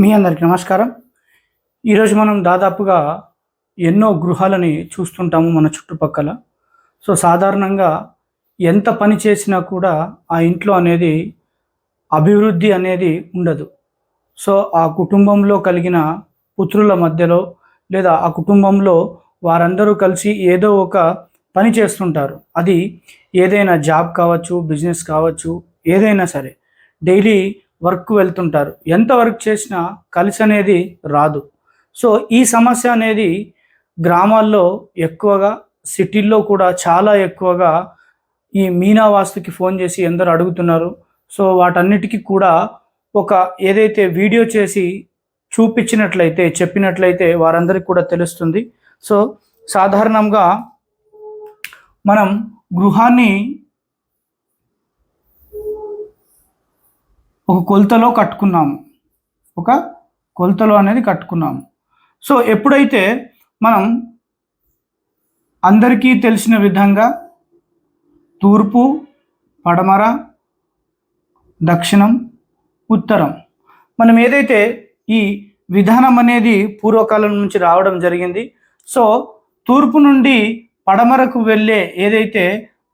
మీ అందరికి నమస్కారం. ఈరోజు మనం దాదాపుగా ఎన్నో గృహాలని చూస్తుంటాము మన చుట్టుపక్కల. సో సాధారణంగా ఎంత పని చేసినా కూడా ఆ ఇంట్లో అనేది అభివృద్ధి అనేది ఉండదు. సో ఆ కుటుంబంలో కలిగిన పుత్రుల మధ్యలో లేదా ఆ కుటుంబంలో వారందరూ కలిసి ఏదో ఒక పని చేస్తుంటారు. అది ఏదైనా జాబ్ కావచ్చు బిజినెస్ కావచ్చు ఏదైనా సరే. డైలీ వర్క్ వెళ్తుంటారు. ఎంత వర్క్ చేసినా కలిసి అనేది రాదు. సో ఈ సమస్య అనేది గ్రామాల్లో ఎక్కువగా సిటీల్లో కూడా చాలా ఎక్కువగా ఈ మీనా వాస్తుకి ఫోన్ చేసి ఎందరు అడుగుతున్నారు. సో వాటన్నిటికీ కూడా ఒక ఏదైతే వీడియో చేసి చూపించినట్లయితే చెప్పినట్లయితే వారందరికీ కూడా తెలుస్తుంది. సో సాధారణంగా మనం గృహాన్ని ఒక కొలతలో కట్టుకున్నాము. ఒక కొలతలో అనేది కట్టుకున్నాము. సో ఎప్పుడైతే మనం అందరికీ తెలిసిన విధంగా తూర్పు పడమర దక్షిణం ఉత్తరం మనం ఏదైతే ఈ విధానం అనేది పూర్వకాలం నుంచి రావడం జరిగింది సో తూర్పు నుండి పడమరకు వెళ్ళే ఏదైతే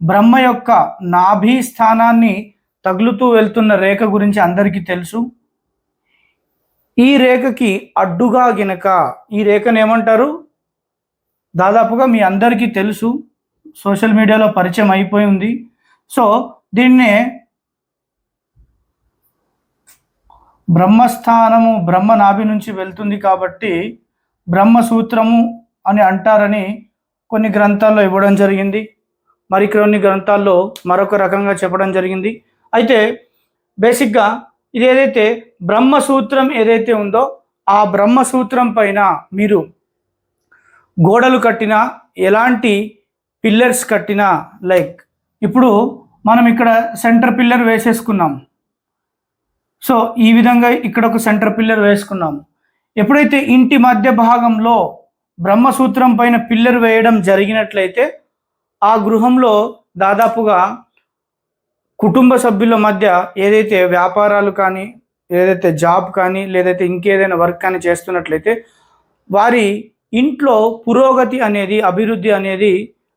బ్రహ్మ యొక్క నాభి స్థానాన్ని తగులుతూ వెళ్తున్న రేఖ గురించి అందరికీ తెలుసు. ఈ రేఖకి అడ్డుగా గినక ఈ రేఖను ఏమంటారు? దాదాపుగా మీ అందరికీ తెలుసు. సోషల్ మీడియాలో పరిచయం అయిపోయి ఉంది. సో దీన్నే బ్రహ్మస్థానము బ్రహ్మ నాభి నుంచి వెళ్తుంది కాబట్టి బ్రహ్మసూత్రము అని అంటారని కొన్ని గ్రంథాల్లో ఇవ్వడం జరిగింది. మరి కొన్ని గ్రంథాల్లో మరొక రకంగా చెప్పడం జరిగింది. అయితే బేసిక్గా ఇది ఏదైతే బ్రహ్మసూత్రం ఏదైతే ఉందో ఆ బ్రహ్మసూత్రం పైన మీరు గోడలు కట్టినా ఎలాంటి పిల్లర్స్ కట్టినా లైక్ ఇప్పుడు మనం ఇక్కడ సెంటర్ పిల్లర్ వేసేసుకున్నాం. సో ఈ విధంగా ఇక్కడ ఒక సెంటర్ పిల్లర్ వేసుకున్నాం. ఎప్పుడైతే ఇంటి మధ్య భాగంలో బ్రహ్మసూత్రం పైన పిల్లర్ వేయడం జరిగినట్లయితే ఆ గృహంలో దాదాపుగా కుటుంబ సభ్యుల మధ్య ఏదైతే వ్యాపారాలు కానీ ఏదైతే జాబ్ కానీ లేదైతే ఇంకేదైనా వర్క్ కానీ చేస్తున్నట్లయితే వారి ఇంట్లో పురోగతి అనేది అభివృద్ధి అనేది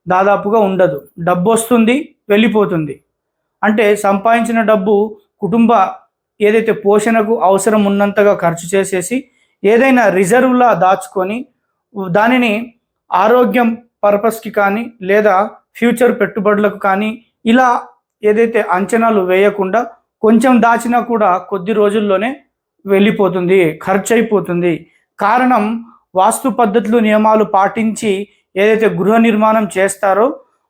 దాదాపుగా ఉండదు. డబ్బు వస్తుంది వెళ్ళిపోతుంది. అంటే సంపాదించిన డబ్బు కుటుంబ ఏదైతే పోషణకు అవసరం ఉన్నంతగా ఖర్చు చేసేసి ఏదైనా రిజర్వ్లా దాచుకొని దానిని ఆరోగ్యం పర్పస్కి కానీ లేదా ఫ్యూచర్ పెట్టుబడులకు కానీ ఇలా ఏదైతే అంచనాలు వేయకుండా కొంచెం దాచినా కూడా కొద్ది రోజుల్లోనే వెళ్ళిపోతుంది ఖర్చు అయిపోతుంది కారణం వాస్తు పద్ధతులు నియమాలు పాటించి ఏదైతే గృహ నిర్మాణం చేస్తారో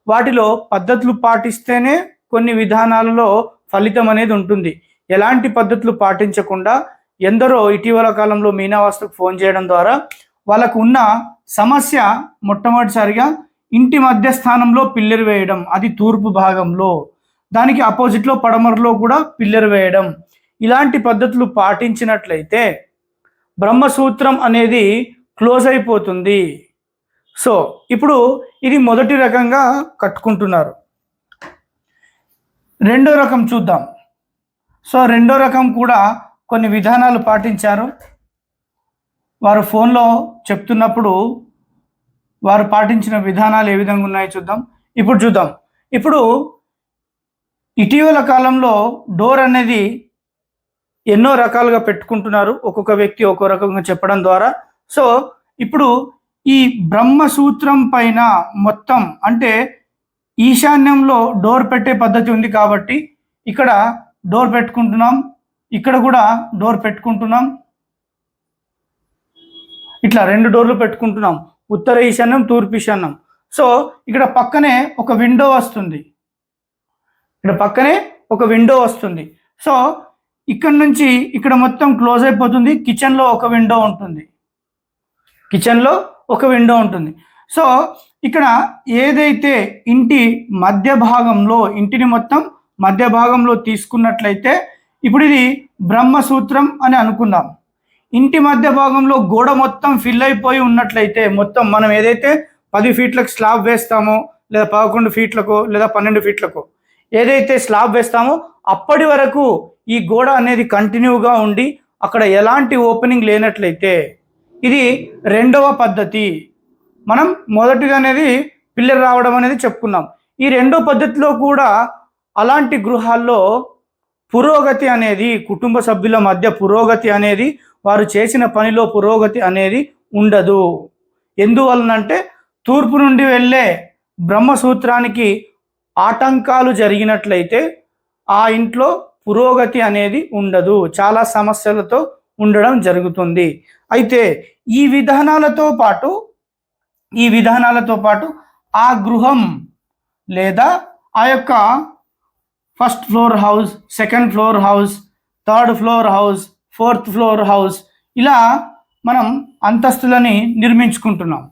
వాటిలో పద్ధతులు పాటిస్తేనే కొన్ని విధానాలలో ఫలితం అనేది ఉంటుంది. ఎలాంటి పద్ధతులు పాటించకుండా ఎందరో ఇటీవల కాలంలో మీనావాస్తుకు ఫోన్ చేయడం ద్వారా వాళ్ళకు ఉన్న సమస్య మొట్టమొదటిసారిగా ఇంటి మధ్య స్థానంలో పిల్లర్ వేయడం అది తూర్పు భాగంలో. దానికి ఆపోజిట్లో పడమరలో కూడా పిల్లర్ వేయడం. ఇలాంటి పద్ధతులు పాటించినట్లయితే బ్రహ్మసూత్రం అనేది క్లోజ్ అయిపోతుంది. సో ఇప్పుడు ఇది మొదటి రకంగా కట్టుకుంటున్నారు. రెండో రకం చూద్దాం. సో రెండో రకం కూడా కొన్ని విధానాలు పాటించారు. వారు ఫోన్లో చెప్తున్నప్పుడు వారు పాటించిన విధానాలు ఏ విధంగా ఉన్నాయో చూద్దాం. ఇప్పుడు చూద్దాం. ఇప్పుడు ఇటీవల కాలంలో డోర్ అనేది ఎన్నో రకాలుగా పెట్టుకుంటున్నారు. ఒక్కొక్క వ్యక్తి ఒక్కో రకంగా చెప్పడం ద్వారా. సో ఇప్పుడు ఈ బ్రహ్మసూత్రం పైన మొత్తం అంటే ఈశాన్యంలో డోర్ పెట్టే పద్ధతి ఉంది కాబట్టి ఇక్కడ డోర్ పెట్టుకుంటున్నాం. ఇక్కడ కూడా డోర్ పెట్టుకుంటున్నాం. ఇట్లా రెండు డోర్లు పెట్టుకుంటున్నాం. ఉత్తర ఈశాన్యం తూర్పు ఈశాన్యం. సో ఇక్కడ పక్కనే ఒక విండో వస్తుంది. ఇక్కడ పక్కనే ఒక విండో వస్తుంది. సో ఇక్కడ నుంచి ఇక్కడ మొత్తం క్లోజ్ అయిపోతుంది. కిచెన్లో ఒక విండో ఉంటుంది. కిచెన్లో ఒక విండో ఉంటుంది. సో ఇక్కడ ఏదైతే ఇంటి మధ్య భాగంలో ఇంటిని మొత్తం మధ్య భాగంలో తీసుకున్నట్లయితే ఇప్పుడు ఇది బ్రహ్మసూత్రం అని అనుకుందాం. ఇంటి మధ్య భాగంలో గోడ మొత్తం ఫిల్ అయిపోయి ఉన్నట్లయితే మొత్తం మనం ఏదైతే పది ఫీట్లకు స్లాబ్ వేస్తామో లేదా పదకొండు ఫీట్లకు లేదా పన్నెండు ఫీట్లకు ఏదైతే స్లాబ్ వేస్తామో అప్పటి వరకు ఈ గోడ అనేది కంటిన్యూగా ఉండి అక్కడ ఎలాంటి ఓపెనింగ్ లేనట్లయితే ఇది రెండవ పద్ధతి. మనం మొదటిది అనేది పిల్లర్ రావడం అనేది చెప్పుకున్నాం. ఈ రెండో పద్ధతిలో కూడా అలాంటి గృహాల్లో పురోగతి అనేది కుటుంబ సభ్యుల మధ్య పురోగతి అనేది వారు చేసిన పనిలో పురోగతి అనేది ఉండదు. ఎందువలనంటే తూర్పు నుండి వెళ్ళే బ్రహ్మసూత్రానికి ఆటంకాలు జరిగినట్లయితే ఆ ఇంట్లో పురోగతి అనేది ఉండదు. చాలా సమస్యలతో ఉండడం జరుగుతుంది. అయితే ఈ విధానాలతో పాటు ఈ విధానాలతో పాటు ఆ గృహం లేదా ఆ యొక్క first floor house second floor house third floor house fourth floor house ఇలా మనం అంతస్తులని నిర్మించుకుంటున్నాం.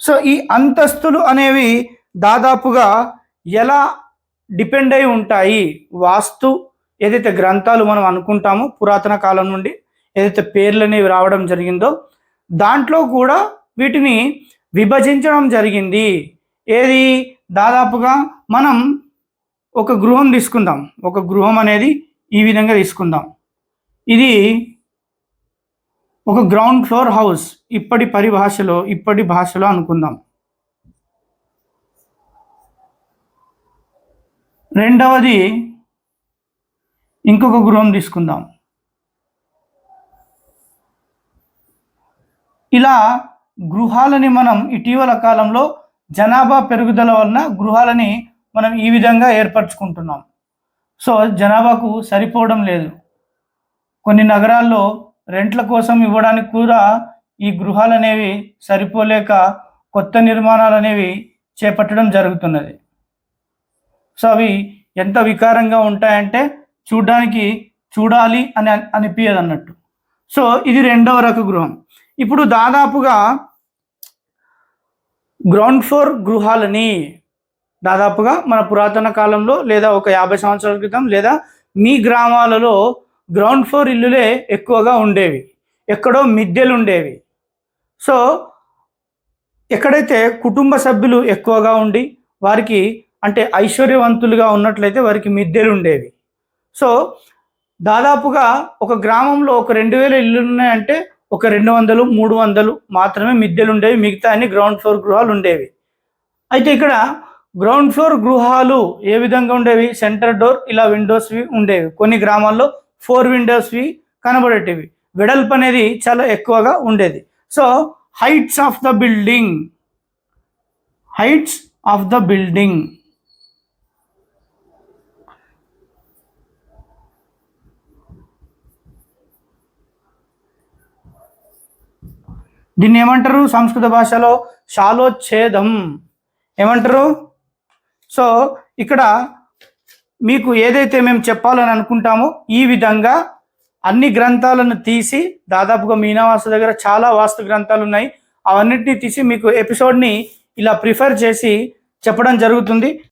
సో ఈ అంతస్తులు అనేవి దాదాపుగా ఎలా డిపెండ్ అయి ఉంటాయి వాస్తు ఏదైతే గ్రంథాలు మనం అనుకుంటామో పురాతన కాలం నుండి ఏదైతే పేర్లు అనేవి రావడం జరిగిందో దాంట్లో కూడా వీటిని విభజించడం జరిగింది. ఏది? దాదాపుగా మనం ఒక గృహం తీసుకుందాం. ఒక గృహం అనేది ఈ విధంగా తీసుకుందాం. ఇది ఒక గ్రౌండ్ ఫ్లోర్ హౌస్. ఇప్పటి పరిభాషలో ఇప్పటి భాషలో అనుకుందాం. రెండవది ఇంకొక గృహం తీసుకుందాం. ఇలా గృహాలని మనం ఇటీవల కాలంలో జనాభా పెరుగుదల వలన గృహాలని మనం ఈ విధంగా ఏర్పరచుకుంటున్నాం. సో జనాభాకు సరిపోవడం లేదు. కొన్ని నగరాల్లో రెంట్ల కోసం ఇవ్వడానికి కూడా ఈ గృహాలు అనేవి సరిపోలేక కొత్త నిర్మాణాలు అనేవి చేపట్టడం జరుగుతున్నది. సో అవి ఎంత వికారంగా ఉంటాయంటే చూడడానికి చూడాలి అని అనిపించదు అన్నట్టు సో ఇది రెండవ రక గృహం. ఇప్పుడు దాదాపుగా గ్రౌండ్ ఫ్లోర్ గృహాలని దాదాపుగా మన పురాతన కాలంలో లేదా ఒక యాభై సంవత్సరాల క్రితం లేదా మీ గ్రామాలలో గ్రౌండ్ ఫ్లోర్ ఇల్లులే ఎక్కువగా ఉండేవి. ఎక్కడో మిద్దెలు ఉండేవి. సో ఎక్కడైతే కుటుంబ సభ్యులు ఎక్కువగా ఉండి వారికి అంటే ఐశ్వర్యవంతులుగా ఉన్నట్లయితే వారికి మిద్దెలు ఉండేవి. సో దాదాపుగా ఒక గ్రామంలో ఒక రెండు వేల ఇల్లు ఉన్నాయంటే ఒక రెండు వందలు మూడు వందలు మాత్రమే మిద్దెలు ఉండేవి. మిగతా అన్ని గ్రౌండ్ ఫ్లోర్ గృహాలు ఉండేవి. అయితే ఇక్కడ గ్రౌండ్ ఫ్లోర్ గృహాలు ఏ విధంగా ఉండేవి? సెంటర్ డోర్ ఇలా విండోస్వి ఉండేవి. కొన్ని గ్రామాల్లో ఫోర్ విండోస్వి కనబడేటివి. వెడల్పు అనేది చాలా ఎక్కువగా ఉండేది. So heights of the building. Heights of the building. దీన్ని ఏమంటారు? సంస్కృత భాషలో శాలోచ్ఛేదం. ఏమంటారు? సో ఇక్కడ మీకు ఏదైతే మేము చెప్పాలని అనుకుంటామో ఈ విధంగా అన్ని గ్రంథాలను తీసి దాదాపుగా మీనావాస దగ్గర చాలా వాస్తు గ్రంథాలు ఉన్నాయి. అవన్నిటిని తీసి మీకు ఎపిసోడ్ని ఇలా ప్రిఫర్ చేసి చెప్పడం జరుగుతుంది.